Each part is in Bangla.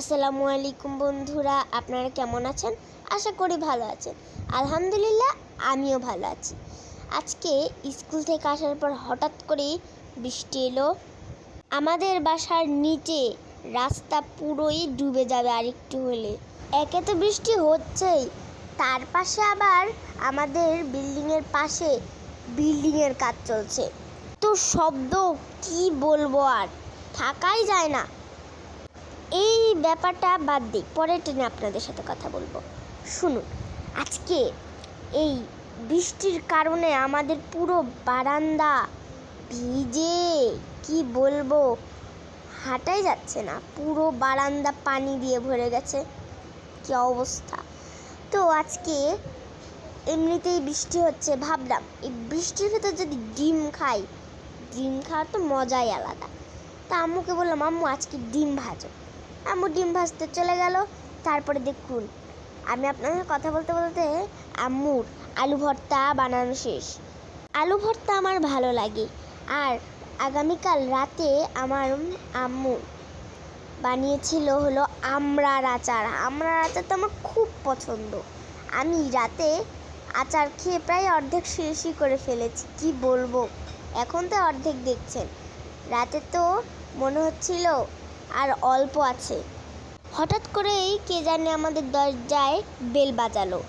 আসসালামু আলাইকুম বন্ধুরা, আপনারা কেমন আছেন? আশা করি ভালো আছেন। আলহামদুলিল্লাহ, আমিও ভালো আছি। আজকে স্কুল থেকে আসার পর হঠাৎ করে বৃষ্টি এলো। আমাদের বাসার নিচে রাস্তা পুরোই ডুবে যাবে আরেকটু হলে। একে তো বৃষ্টি হচ্ছেই, তার পাশে আবার আমাদের বিল্ডিংয়ের পাশে বিল্ডিংয়ের কাজ চলছে। তো শব্দ কি বলব আর? থাকাই যায় না। এই ব্যাপারটা বাদ দিই, পরের ট্রেনে আপনাদের সাথে কথা বলব। শুনুন, আজকে এই বৃষ্টির কারণে আমাদের পুরো বারান্দা ভিজে, কি বলব, হাঁটাই যাচ্ছে না। পুরো বারান্দা পানি দিয়ে ভরে গেছে, কি অবস্থা। তো আজকে এমনিতেই বৃষ্টি হচ্ছে, ভাবলাম এই বৃষ্টির ভেতর যদি ডিম খাই, ডিম খাওয়ার তো মজাই আলাদা। তা আম্মুকে বললাম, আম্মু আজকে ডিম ভাজো। আম্মু ডিম ভাজতে চলে গেল। তারপরে দেখুন, আমি আপনাদের কথা বলতে বলতে আম্মুর আলু ভর্তা বানানো শেষ। আলু ভর্তা আমার ভালো লাগে, আর আগামীকাল রাতে আমার আম্মু বানিয়েছিল হলো আমড়ার আচার। আমড়ার আচার তো আমার খুব পছন্দ। আমি রাতে আচার খেয়ে প্রায় অর্ধেক শেষই করে ফেলেছি, কি বলব? এখন তো অর্ধেক দেখছেন। রাতে তো মনে হচ্ছিল আর অল্প আছে। হঠাৎ করেই কে জানে আমাদের দরজায় বেল বাজালো।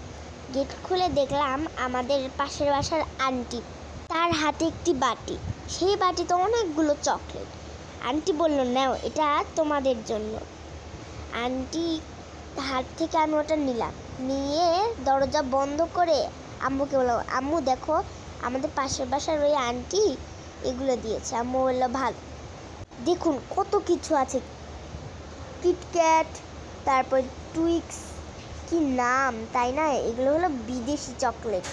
গেট খুলে দেখলাম আমাদের পাশের বাসার আন্টি, তার হাতে একটি বাটি। সেই বাটিতে অনেকগুলো চকলেট। আন্টি বলল, নাও, এটা তোমাদের জন্য। আন্টি হাত থেকে আমি ওটা নিলাম। নিয়ে দরজা বন্ধ করে আম্মুকে বললাম আম্মু, দেখো, আমাদের পাশের বাসার ওই আন্টি এগুলো দিয়েছে। আম্মু বলল, ভালো। দেখুন কত কিছু আছে। কিটক্যাট তারপর টুইক্স কি নাম, তাই না? এগুলো হলো বিদেশি চকলেট।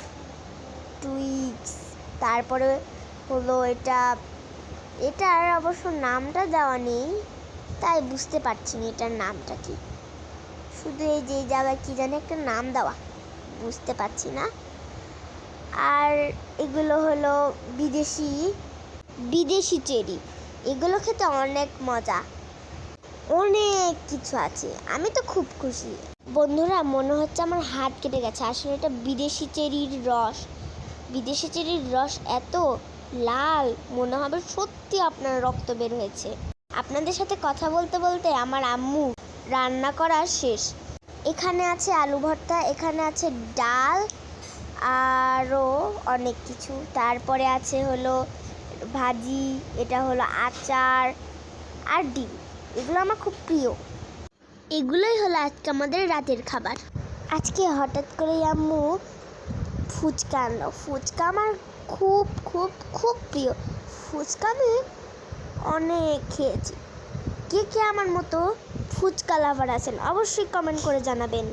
টুইক্স তারপরে হলো এটা এটার অবশ্য নামটা দেওয়া নেই, তাই বুঝতে পারছি না এটার নামটা কি। শুধু এই যে জায়গায় কী জানি একটা নাম দেওয়া, বুঝতে পারছি না। আর এগুলো হলো বিদেশি বিদেশি চেরি। এগুলো খেতে অনেক মজা। অনেক কিছু আছে। আমি তো খুব খুশি। বন্ধুরা, মনে হচ্ছে আমার হাত কেটে গেছে। আসলে এটা বিদেশি চেরির রস। বিদেশি চেরির রস এত লাল, মনে হবে সত্যি আপনার রক্ত বের হয়েছে। আপনাদের সাথে কথা বলতে বলতে আমার আম্মু রান্না করা শেষ। এখানে আছে আলু ভর্তা, এখানে আছে ডাল আরও অনেক কিছু। তারপরে আছে হলো ভাজি এটা হলো আচার আর ডিম। এগুলো আমার খুব প্রিয়। এগুলোই হলো আজকে আমাদের রাতের খাবার। আজকে হঠাৎ করে আম্মু ফুচকা আনলো। ফুচকা আমার খুব খুব খুব প্রিয়। ফুচকা আমি অনেক খেয়েছি। কে কে আমার মতো ফুচকা লাভার আছেন অবশ্যই কমেন্ট করে জানাবেন।